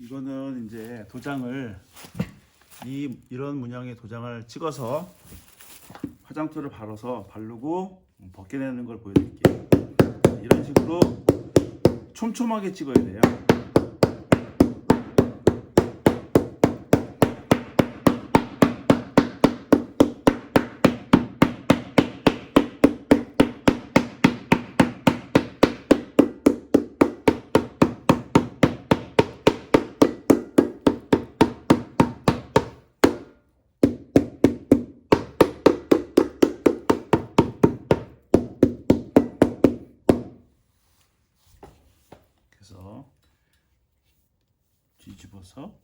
이거는 이제 도장을 이 이런 문양의 도장을 찍어서 화장토를 발라서 바르고 벗겨내는 걸 보여드릴게요. 이런 식으로 촘촘하게 찍어야 돼요. 그래서 뒤집어서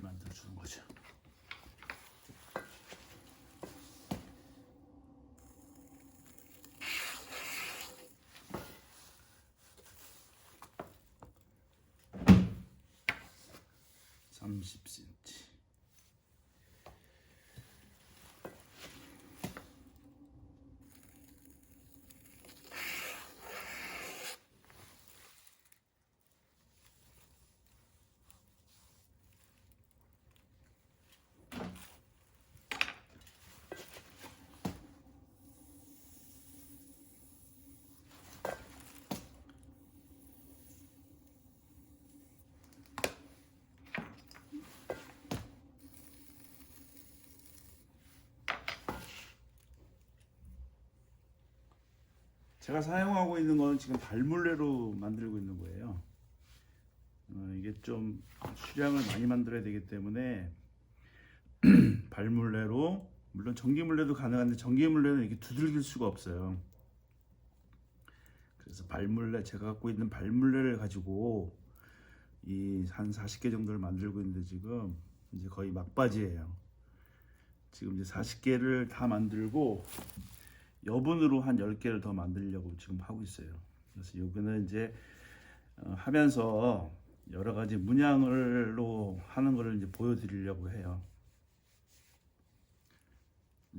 만들어 주는 거죠. 삼십 cm. 제가 사용하고 있는 거는 지금 발물레로 만들고 있는 거예요. 어, 이게 좀 수량을 많이 만들어야 되기 때문에 발물레로 물론 전기물레도 가능한데 전기물레는 이렇게 두들길 수가 없어요. 그래서 발물레 제가 갖고 있는 발물레를 가지고 이 한 40개 정도를 만들고 있는데 지금 이제 거의 막바지예요. 지금 이제 40개를 다 만들고 여분으로 한 10개를 더 만들려고 지금 하고 있어요. 그래서 여기는 이제 어, 하면서 여러 가지 문양으로 하는 거를 이제 보여드리려고 해요.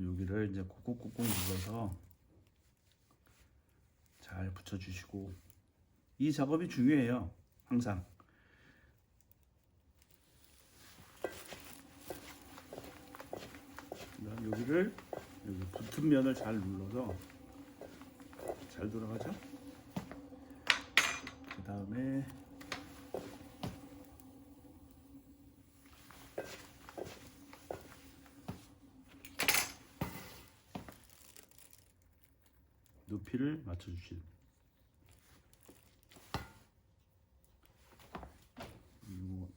여기를 이제 꾹꾹꾹꾹 눌러서 잘 붙여주시고 이 작업이 중요해요. 항상. 여기를 여기 붙은 면을 잘 눌러서 잘 돌아가죠. 그 다음에 높이를 맞춰주시고 그리고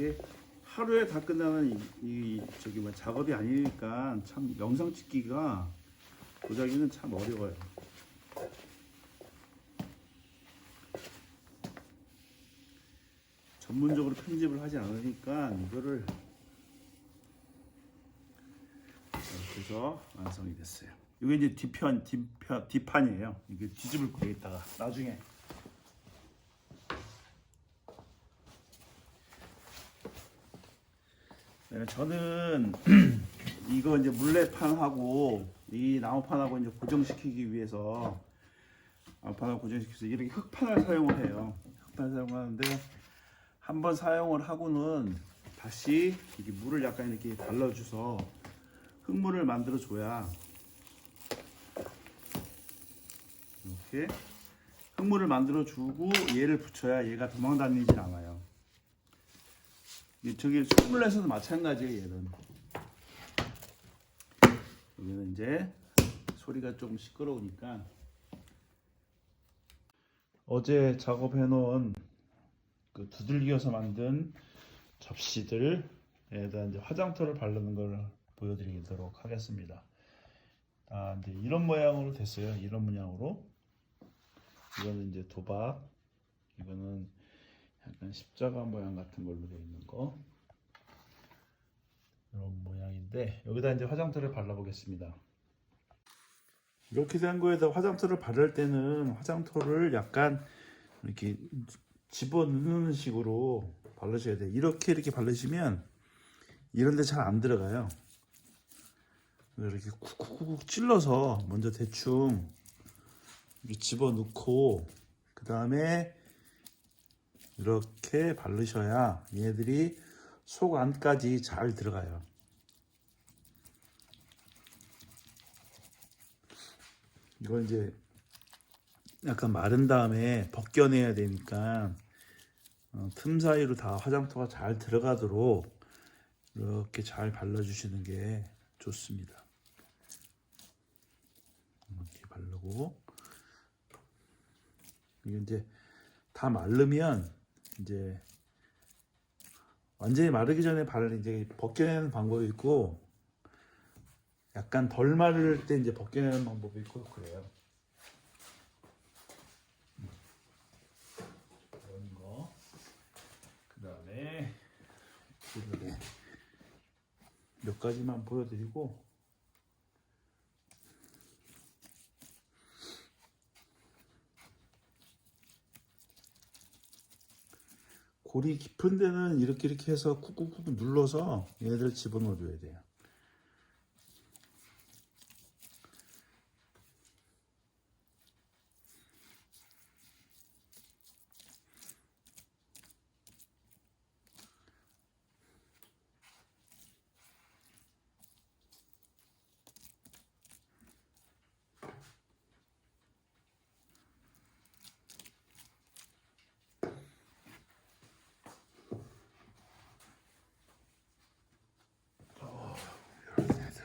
이게 하루에 다 끝나는 이, 이 저기 뭐 작업이 아니니까 참 영상 찍기가 도자기는 참 어려워요. 전문적으로 편집을 하지 않으니까 이거를 이렇게 해서 완성이 됐어요. 이게 이제 뒤편, 뒤편, 뒷판이에요. 이게 뒤집을 거예요, 이따가 나중에. 네, 저는 이거 이제 물레판하고 이 나무판하고 이제 고정시키기 위해서 나무판을 고정시켜서 이렇게 흙판을 사용을 해요. 흙판을 사용하는데 한번 사용을 하고는 다시 이렇게 물을 약간 이렇게 발라줘서 흙물을 만들어 줘야 이렇게 흙물을 만들어 주고 얘를 붙여야 얘가 도망 다니질 않아요. 이 저기 소물에서도 마찬가지예요 얘는 여기는 이제 소리가 좀 시끄러우니까 어제 작업해 놓은 그 두들겨서 만든 접시들에다 이제 화장토를 바르는 걸 보여드리도록 하겠습니다. 아 이제 이런 모양으로 됐어요. 이런 모양으로 이거는 이제 도박 이거는 약간 십자가 모양 같은 걸로 되어 있는 거 이런 모양인데 여기다 이제 화장토를 발라보겠습니다. 이렇게 된 거에다 화장토를 바를 때는 화장토를 약간 이렇게 집어 넣는 식으로 바르셔야 돼요. 이렇게 이렇게 바르시면 이런 데 잘 안 들어가요. 이렇게 쿡쿡쿡 찔러서 먼저 대충 집어넣고 그 다음에 이렇게 바르셔야 얘네들이 속 안까지 잘 들어가요. 이걸 이제 약간 마른 다음에 벗겨내야 되니까 어, 틈 사이로 다 화장토가 잘 들어가도록 이렇게 잘 발라주시는 게 좋습니다. 이렇게 바르고 이게 이제 다 마르면 이제 완전히 마르기 전에 바를 이제 벗겨내는 방법이 있고 약간 덜 마를 때 이제 벗겨내는 방법이 있고 그래요. 이런 거. 그 다음에 몇 가지만 보여드리고 골이 깊은 데는 이렇게 이렇게 해서 쿡쿡쿡 눌러서 얘네들 집어넣어줘야 돼요.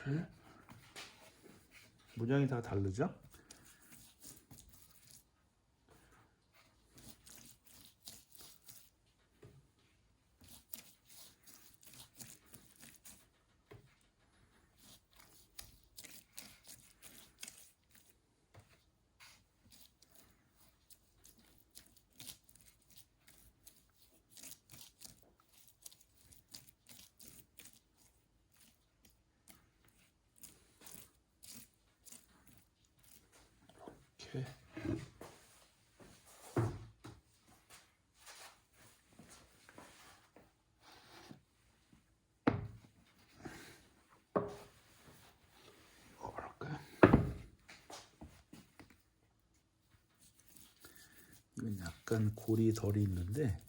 얘들 모양이 다 다르죠? 이렇게 이건 약간 골이 덜 있는데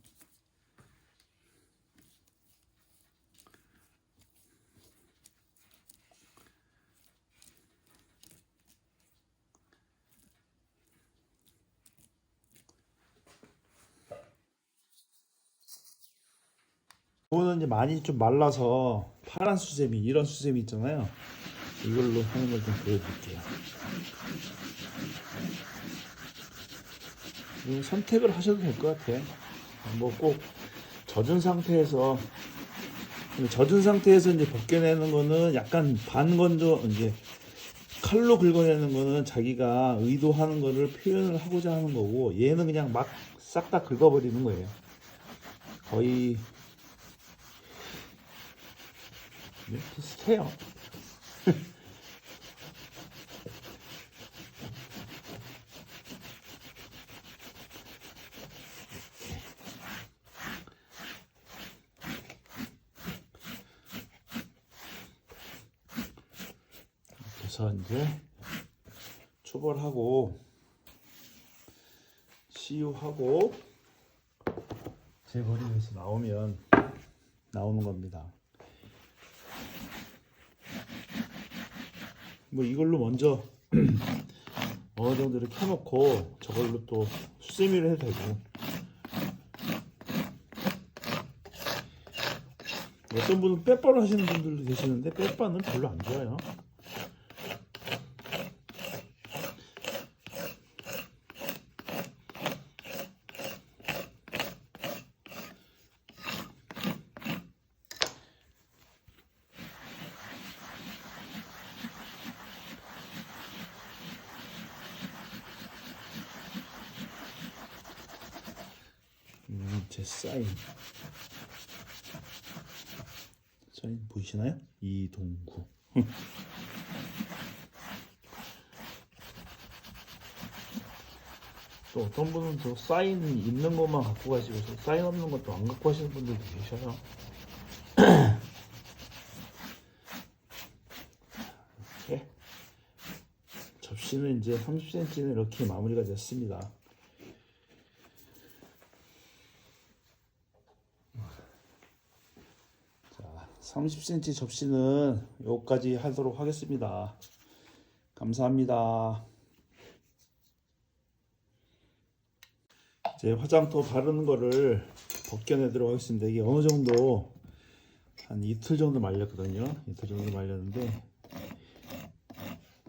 이제 많이 좀 말라서 파란 수세미 이런 수세미 있잖아요. 이걸로 하는 걸 좀 보여드릴게요. 선택을 하셔도 될 것 같아. 뭐 꼭 젖은 상태에서 젖은 상태에서 이제 벗겨내는 거는 약간 반건조 이제 칼로 긁어내는 거는 자기가 의도하는 거를 표현을 하고자 하는 거고 얘는 그냥 막 싹 다 긁어버리는 거예요. 거의 네, 비슷해요. 그래서 이제 초벌하고 시유하고 재버리면서 나오면 나오는 겁니다. 뭐 이걸로 먼저 어느 정도 이렇게 해놓고 저걸로 또 수세미를 해도 되고. 어떤 분은 빼빠로 하시는 분들도 계시는데 빼빠는 별로 안 좋아요 음, 제 사인 사인 보이시나요? 이동구 또 어떤 분은 저 사인 있는 것만 갖고 가시고 저 사인 없는 것도 안 갖고 가시는 분들도 계셔요 접시는 이제 30cm는 이렇게 마무리가 됐습니다. 자, 30cm 접시는 여기까지 하도록 하겠습니다. 감사합니다. 이제 화장토 바르는 거를 벗겨내도록 하겠습니다. 이게 어느 정도 한 이틀 정도 말렸거든요. 이틀 정도 말렸는데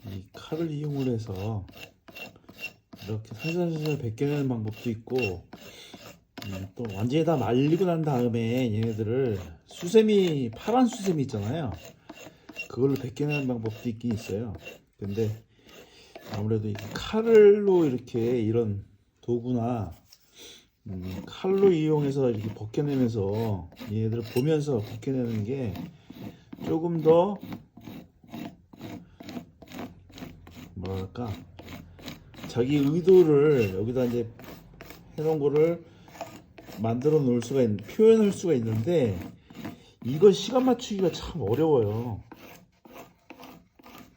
이 칼을 이용을 해서 이렇게 살살살살 벗겨내는 방법도 있고 음, 또 완전히 다 말리고 난 다음에 얘네들을 수세미 파란 수세미 있잖아요. 그걸로 벗겨내는 방법도 있긴 있어요. 근데 아무래도 이 칼로 이렇게 이런 도구나 음, 칼로 이용해서 이렇게 벗겨내면서 얘네들을 보면서 벗겨내는 게 조금 더 뭐랄까 자기 의도를 여기다 이제 해놓은 거를 만들어 놓을 수가 있는 표현할 수가 있는데 이거 시간 맞추기가 참 어려워요.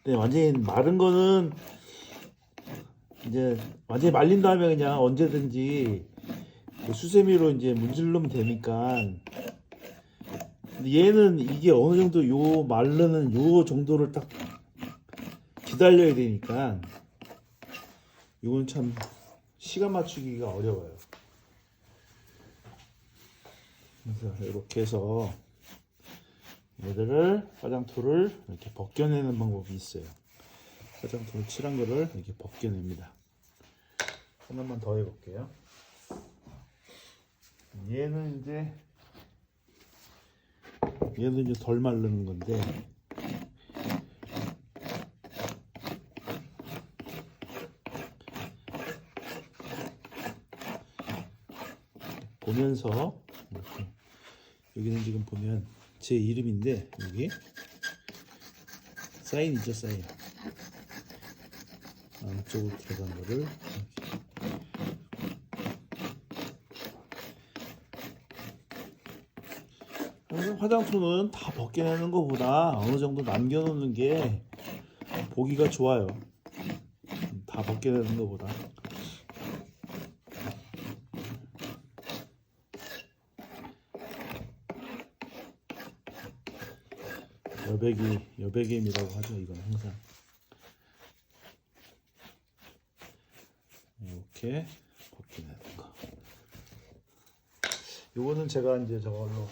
근데 완전히 마른 거는 이제 완전히 말린 다음에 그냥 언제든지 그 수세미로 이제 문질르면 되니까 얘는 이게 어느 정도 요 마르는 요 정도를 딱 기다려야 되니까 이건 참 시간 맞추기가 어려워요. 그래서 이렇게 해서 얘들을 화장토를 이렇게 벗겨내는 방법이 있어요. 화장토를 칠한 거를 이렇게 벗겨냅니다. 하나만 더 해볼게요. 얘는 이제 얘는 이제 덜 마르는 건데 보면서 이렇게 여기는 지금 보면 제 이름인데 여기 사인 있죠 사인 안쪽으로 들어간 거를 항상 화장토는 다 벗겨내는 것보다 어느 정도 남겨놓는 게 보기가 좋아요. 다 벗겨내는 것보다. 여백이 여백임이라고 하죠. 이건 항상 이렇게 벗겨내는 거. 요거는 제가 이제 저걸로